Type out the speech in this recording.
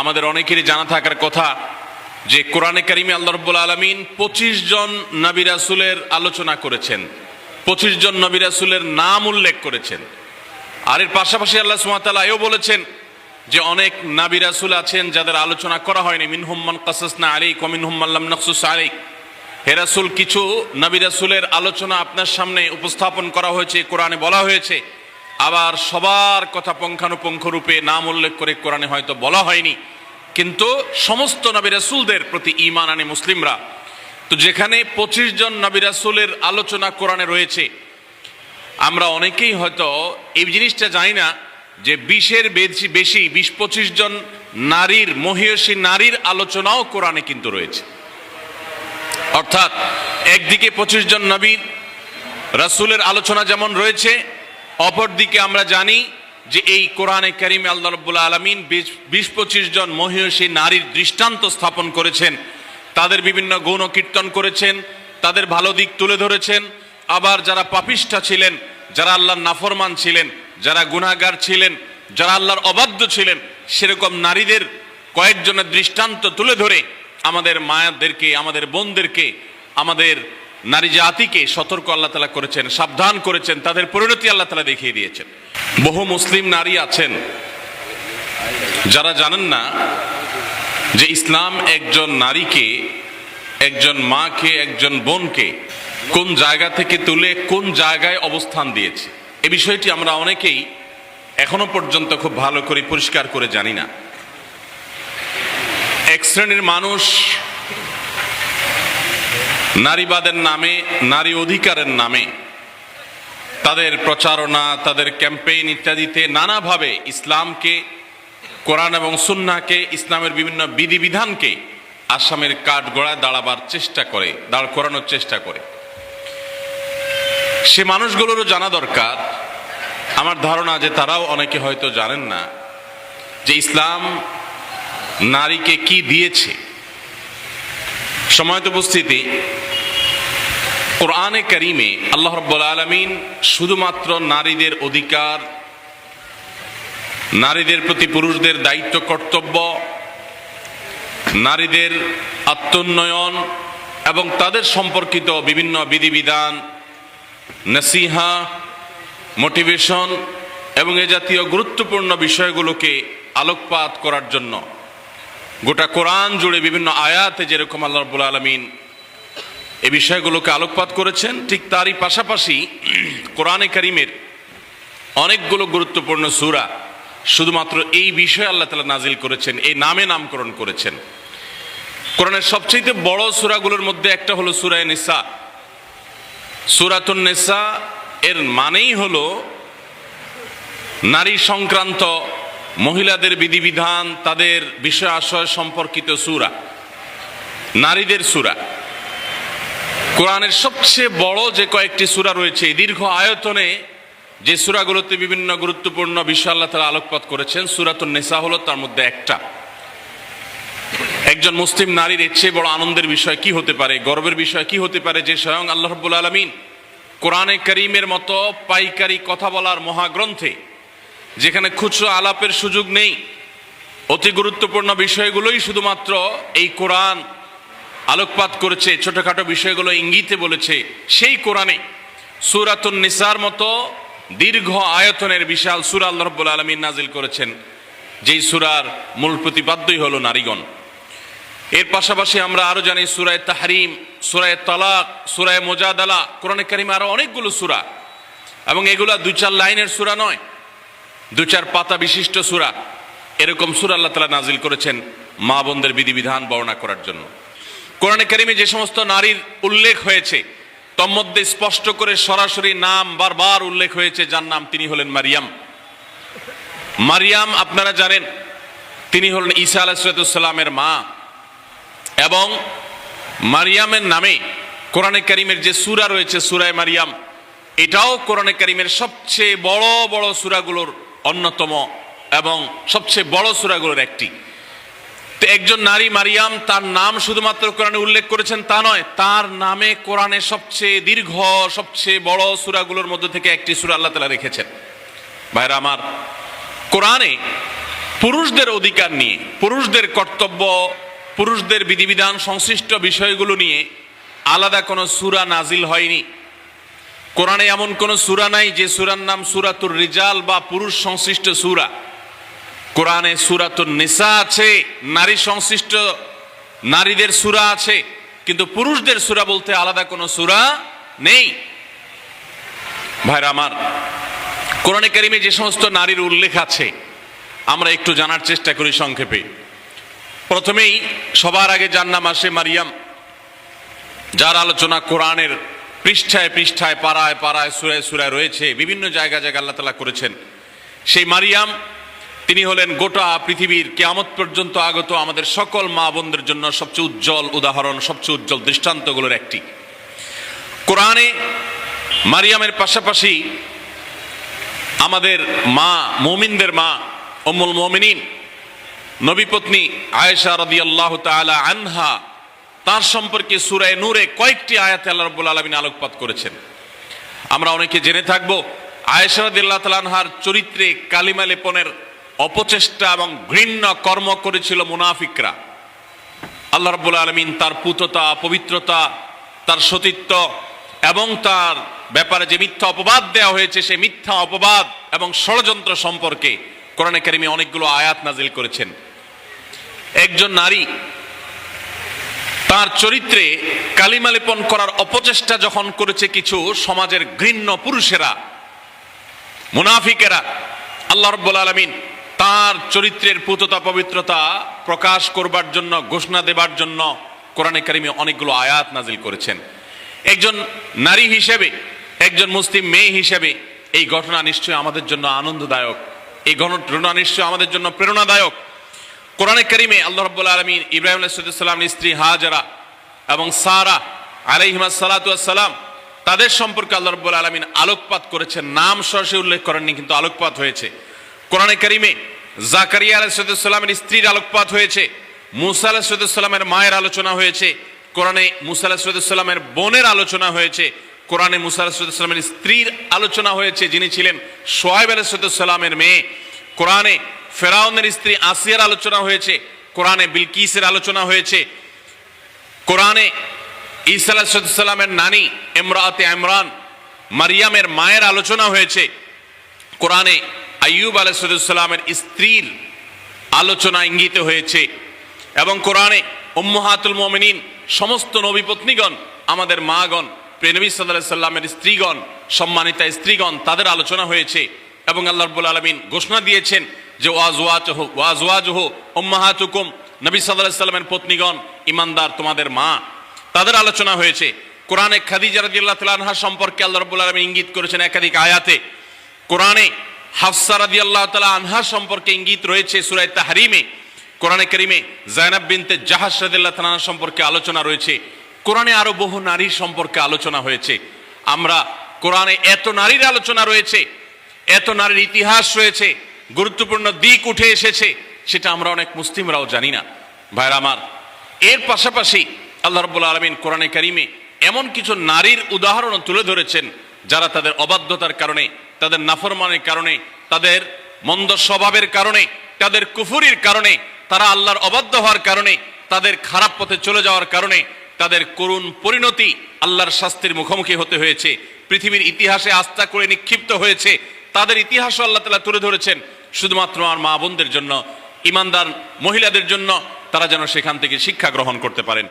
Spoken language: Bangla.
আমাদের অনেকেরই জানা থাকার কথা যে কোরআনে কারিমে আল্লাহ রব্বুল আলমিন পঁচিশ জন নবী রাসুলের আলোচনা করেছেন। পঁচিশ জন নবী রাসুলের নাম উল্লেখ করেছেন। আর এর পাশাপাশি আল্লাহ সুমাতালা এও বলেছেন যে অনেক নাবি রাসুল আছেন যাদের আলোচনা করা হয়নি মিন মিনহুম্মান কাসাসনা আলী কমিনহুম্মাল্লাম নকসুস আলী হেরাসুল কিছু নবী রাসুলের আলোচনা আপনার সামনে উপস্থাপন করা হয়েছে, কোরআনে বলা হয়েছে। আবার সবার কথা পুঙ্খানুপুঙ্খ রূপে নাম উল্লেখ করে কোরআনে হয়তো বলা হয়নি। কিন্তু সমস্ত নবী রাসুলদের প্রতি ইমান আনে মুসলিমরা। তো যেখানে পঁচিশ জন নবী রাসুলের আলোচনা কোরআনে রয়েছে, আমরা অনেকেই হয়তো এই জিনিসটা জানি না যে বিশের বেশি বেশি বিশ পঁচিশ জন নারীর মহিষী নারীর আলোচনাও কোরআনে কিন্তু রয়েছে। অর্থাৎ একদিকে পঁচিশ জন নবীর রাসুলের আলোচনা যেমন রয়েছে অপরদিকে আমরা জানি যে এই কোরআনে করিম আল্লাহ রব্বুল আলমিন বিশ পঁচিশ জন মহিষী নারীর দৃষ্টান্ত স্থাপন করেছেন। তাদের বিভিন্ন গৌণ কীর্তন করেছেন, তাদের ভালো দিক তুলে ধরেছেন। আবার যারা পাপিষ্ঠা ছিলেন, যারা আল্লাহর নাফরমান ছিলেন, যারা গুনাগার ছিলেন, যারা আল্লাহর অবাধ্য ছিলেন, সেরকম নারীদের কয়েকজনের দৃষ্টান্ত তুলে ধরে আমাদের মায়াদেরকে, আমাদের বোনদেরকে, আমাদের নারী জাতিকে সতর্ক আল্লাহ তালা করেছেন, সাবধান করেছেন, তাদের পরিণতি আল্লাহ তালা দেখিয়ে দিয়েছেন। বহু মুসলিম নারী আছেন যারা জানেন না যে ইসলাম একজন নারীকে, একজন মাকে, একজন বোনকে কোন জায়গা থেকে তুলে কোন জায়গায় অবস্থান দিয়েছে। এ বিষয়টি আমরা অনেকেই এখনও পর্যন্ত খুব ভালো করে পরিষ্কার করে জানি না। এক শ্রেণির মানুষ নারীবাদের নামে, নারী অধিকারের নামে। তাদের প্রচারণা, তাদের ক্যাম্পেইন ইত্যাদিতে নানাভাবে ইসলামকে, কোরআন এবং সুন্নাকে ইসলামের বিভিন্ন বিধিবিধানকে আসামের কাঠ গড়ায় দাঁড়াবার চেষ্টা করে, দাঁড় করানোর চেষ্টা করে। সে মানুষগুলোরও জানা দরকার। আমার ধারণা যে তারাও অনেকে হয়তো জানেন না যে ইসলাম নারীকে কি দিয়েছে। সময়ত উপস্থিতি। কোরআনে করিমে আল্লাহ রব্বুল আলমিন শুধুমাত্র নারীদের অধিকার, নারীদের প্রতি পুরুষদের দায়িত্ব, কর্তব্য, নারীদের আত্মোন্নয়ন এবং তাদের সম্পর্কিত বিভিন্ন বিধিবিধান, নসিহা, মোটিভেশন এবং এ জাতীয় গুরুত্বপূর্ণ বিষয়গুলোকে আলোকপাত করার জন্য। গোটা কোরআন জুড়ে বিভিন্ন আয়াতে যেরকম আল্লাহ রব্বুল আলমিন এই বিষয়গুলোকে আলোকপাত করেছেন, ঠিক তারই পাশাপাশি কোরআনে করিমের অনেকগুলো গুরুত্বপূর্ণ সুরা শুধুমাত্র এই বিষয়ে আল্লাহ তালা নাজিল করেছেন, এই নামে নামকরণ করেছেন। কোরআনের সবচেয়ে বড় সুরাগুলোর মধ্যে একটা হলো সুরায় নিসা। সুরাতুন নেসা এর মানেই হলো নারী সংক্রান্ত মহিলাদের বিধিবিধান, তাদের বিষয় আশয় সম্পর্কিত সুরা, নারীদের সুরা। কোরআনের সবচেয়ে বড় যে কয়েকটি সুরা রয়েছে দীর্ঘ আয়তনে যে সুরাগুলোতে বিভিন্ন গুরুত্বপূর্ণ বিষয় আল্লাহ তালা আলোকপাত করেছেন, সুরাতুন নেশা হলো তার মধ্যে একটা। একজন মুসলিম নারীর এর চেয়ে বড় আনন্দের বিষয় কি হতে পারে, গর্বের বিষয় কি হতে পারে, যে স্বয়ং আল্লাহ রব্বুল আলমিন কোরআনে করিমের মতো পাইকারি কথা বলার মহাগ্রন্থে যেখানে খুচরো আলাপের সুযোগ নেই। অতি গুরুত্বপূর্ণ বিষয়গুলোই শুধুমাত্র এই কোরআন আলোকপাত করেছে, ছোটখাটো বিষয়গুলো ইঙ্গিতে বলেছে, সেই কোরআনে। সুরাতুন নিসার মতো দীর্ঘ আয়তনের বিশাল সুরা আল্লাহ রব্বুল আলমিন নাজিল করেছেন, যেই সুরার মূল প্রতিপাদ্যই হলো নারীগণ। এর পাশাপাশি আমরা আরও জানি সুরায় তাহারিম, সুরায় তালাক, সুরায় মোজাদালা, কোরআনে কারিমে আরও অনেকগুলো সুরা। এবং এগুলা দুই চার লাইনের সুরা নয়। দু চার পাতা বিশিষ্ট সুরা। এরকম সুরা আল্লাহ তালা নাজিল করেছেন মা বোনদের বিধিবিধান বর্ণনা করার জন্য। কোরআনে কারিমে যে সমস্ত নারীর উল্লেখ হয়েছে তন্মধ্যে স্পষ্ট করে সরাসরি নাম বারবার উল্লেখ হয়েছে, যার নাম তিনি হলেন মারিয়াম। মারিয়াম, আপনারা জানেন, তিনি হলেন ঈসা আলাহিসাল্লামের মা। এবং মারিয়ামের নামে কোরআনে করিমের যে সুরা রয়েছে, সুরায় মারিয়াম, এটাও কোরআনে করিমের সবচেয়ে বড় বড় সুরাগুলোর অন্যতম এবং সবচেয়ে বড় সুরাগুলোর একটি। তো একজন নারী মারিয়াম, তার নাম শুধুমাত্র কোরআনে উল্লেখ করেছেন তা নয়, তার নামে কোরআনে সবচেয়ে দীর্ঘ, সবচেয়ে বড় সুরাগুলোর মধ্যে থেকে একটি সুরা আল্লাহ তালা রেখেছেন। ভাইরা আমার, কোরআনে পুরুষদের অধিকার নিয়ে, পুরুষদের কর্তব্য, পুরুষদের বিধিবিধান সংশ্লিষ্ট বিষয়গুলো নিয়ে আলাদা কোনো সুরা নাজিল হয়নি। কোরআনে এমন কোনো সুরা নাই যে সুরার নাম সুরাতুর রিজাল বা পুরুষ সংশ্লিষ্ট সুরা। কোরআনে সুরাতুর নিসা আছে, নারী সংশ্লিষ্ট নারীদের সুরা আছে, কিন্তু পুরুষদের সুরা বলতে আলাদা কোনো সুরা নেই। ভাইরা আমার, কোরআনে কারিমে যে সমস্ত নারীর উল্লেখ আছে, আমরা একটু জানার চেষ্টা করি সংক্ষেপে। প্রথমেই সবার আগে যার নাম আসে মারিয়াম, যার আলোচনা কোরআনের পৃষ্ঠায় পৃষ্ঠায়, পাড়ায় পাড়ায়, সুরায় সুরায় রয়েছে। বিভিন্ন জায়গা জায়গা আল্লাহ তালা করেছেন। সেই মারিয়াম, তিনি হলেন গোটা পৃথিবীর কেয়ামত পর্যন্ত আগত আমাদের সকল মা বোনদের জন্য সবচেয়ে উজ্জ্বল উদাহরণ, সবচেয়ে উজ্জ্বল দৃষ্টান্তগুলোর একটি। কোরআনে মারিয়ামের পাশাপাশি আমাদের মা, মমিনদের মা অমুল মমিনিন নবীপত্নী আয়েশা রাদিয়াল্লাহু তাআলা আনহা তার সম্পর্কে সুরায় নূরে কয়েকটি আয়াতে আল্লাহ রাব্বুল আলামিন আলোকপাত করেছেন। আমরা অনেকে জেনে থাকব, আয়েশা রাদিয়াল্লাহু তাআলা চরিত্রে কালিমা লেপনের অপচেষ্টা এবং ঘৃণ্য কর্ম করেছিল মুনাফিকরা। আল্লাহ রাব্বুল আলামিন তার পুততা পবিত্রতা, তার সতীত্ব এবং তার ব্যাপারে যে মিথ্যা অপবাদ দেওয়া হয়েছে, সেই মিথ্যা অপবাদ এবং ষড়যন্ত্র সম্পর্কে কোরআনে কারিমে অনেকগুলো আয়াত নাজিল করেছেন। একজন নারী তার চরিত্রে কালিমা লেপন করার অপচেষ্টা যখন করেছে কিছু সমাজের ঘৃণ্য পুরুষেরা, মুনাফিকেরা, আল্লাহ রব্বুল আলমিন তার চরিত্রের পুততা পবিত্রতা প্রকাশ করবার জন্য, ঘোষণা দেবার জন্য কোরআনে কারিমে অনেকগুলো আয়াত নাজিল করেছেন। একজন নারী হিসেবে, একজন মুসলিম মেয়ে হিসেবে এই ঘটনা নিশ্চয়ই আমাদের জন্য আনন্দদায়ক, এই ঘটনা নিশ্চয়ই আমাদের জন্য প্রেরণাদায়ক। কোরআনে করিমে আল্লাহ রব্বুল আলমিন ইব্রাহিম আলাইসাল্লামের স্ত্রী হাজারা এবং সারা আলাইহিমা সালাতাম তাদের সম্পর্কে আল্লাহ রব্বুল আলমিন আলোকপাত করেছেন। নাম সরাসরি উল্লেখ করেননি, কিন্তু আলোকপাত হয়েছে। কোরআনে করিমে জাকারিয়া আলাইসাল্লামের স্ত্রীর আলোকপাত হয়েছে, মুসা আলাহিসাল্লামের মায়ের আলোচনা হয়েছে, কোরআনে মুসা আলাহিসাল্লামের বোনের আলোচনা হয়েছে, কোরআনে মুসা আলাহিসাল্লামের স্ত্রীর আলোচনা হয়েছে, যিনি ছিলেন সোহাইব আলাহিসাল্লামের মেয়ে। কোরআনে ফেরাউনের স্ত্রী আসিয়ার আলোচনা হয়েছে, কোরআনে বিলকিসের আলোচনা হয়েছে। কোরআনে আলাহিসাল্লামের নানি এমরাতে ইমরান, মারিয়ামের মায়ের আলোচনা হয়েছে। কোরআনে আইয়ুব আলাইসাল্লামের স্ত্রীর আলোচনা ইঙ্গিত হয়েছে এবং কোরআনে উম্মহাতুল মোমিনিন, সমস্ত নবী পত্নীগণ আমাদের মাগণ প্রেনবী সাল্লাহ সাল্লামের স্ত্রীগণ, সম্মানিতা স্ত্রীগণ, তাদের আলোচনা হয়েছে এবং আল্লাহ রব্বুল আলমিন ঘোষণা দিয়েছেন যে ওয়াজওয়াজহ ওয়াজওয়াজহ উম্মাহাতুকুম। নবী সাল্লাহ সাল্লামের পত্নীগণ, ইমানদার তোমাদের মা। তাদের আলোচনা হয়েছে, কোরআনে খাদিজা রাদিয়াল্লাহু তাআলা আনহা সম্পর্কে আল্লাহ রাব্বুল আলামিন ইঙ্গিত করেছেন একাধিক আয়াতে। কোরআনে হাফসা রাদিয়াল্লাহু তাআলা আনহা সম্পর্কে ইঙ্গিত রয়েছে সূরা তাহরিমে। কোরআনে কারিমে জায়নাব বিনতে জাহাজ রাদিয়াল্লাহু তাআলা আনহা সম্পর্কে আলোচনা রয়েছে। কোরআনে আরও বহু নারীর সম্পর্কে আলোচনা হয়েছে। আমরা কোরআনে এত নারীর আলোচনা রয়েছে, এত নারীর ইতিহাস রয়েছে গুরুত্বপূর্ণ দিক উঠে এসেছে, সেটা আমরা অনেক মুসলিমরাও জানি না। ভাইরা আমার, এর পাশাপাশি আল্লাহ রব্বুল আলমিন কোরআনে কারিমে এমন কিছু নারীর উদাহরণ তুলে ধরেছেন, যারা তাদের অবাধ্যতার কারণে, তাদের নাফরমানের কারণে, তাদের মন্দ স্বভাবের কারণে, তাদের কুফুরির কারণে, তারা আল্লাহর অবাধ্য হওয়ার কারণে, তাদের খারাপ পথে চলে যাওয়ার কারণে, তাদের করুণ পরিণতি আল্লাহর শাস্তির মুখোমুখি হতে হয়েছে। পৃথিবীর ইতিহাসে আস্থা করে নিক্ষিপ্ত হয়েছে তাদের ইতিহাসও আল্লাহ তালা তুলে ধরেছেন শুধুমাত্র আমার মা বোনদের জন্য, ইমানদার মহিলাদের জন্য, তারা যেন সেখান থেকে শিক্ষা গ্রহণ করতে পারেন।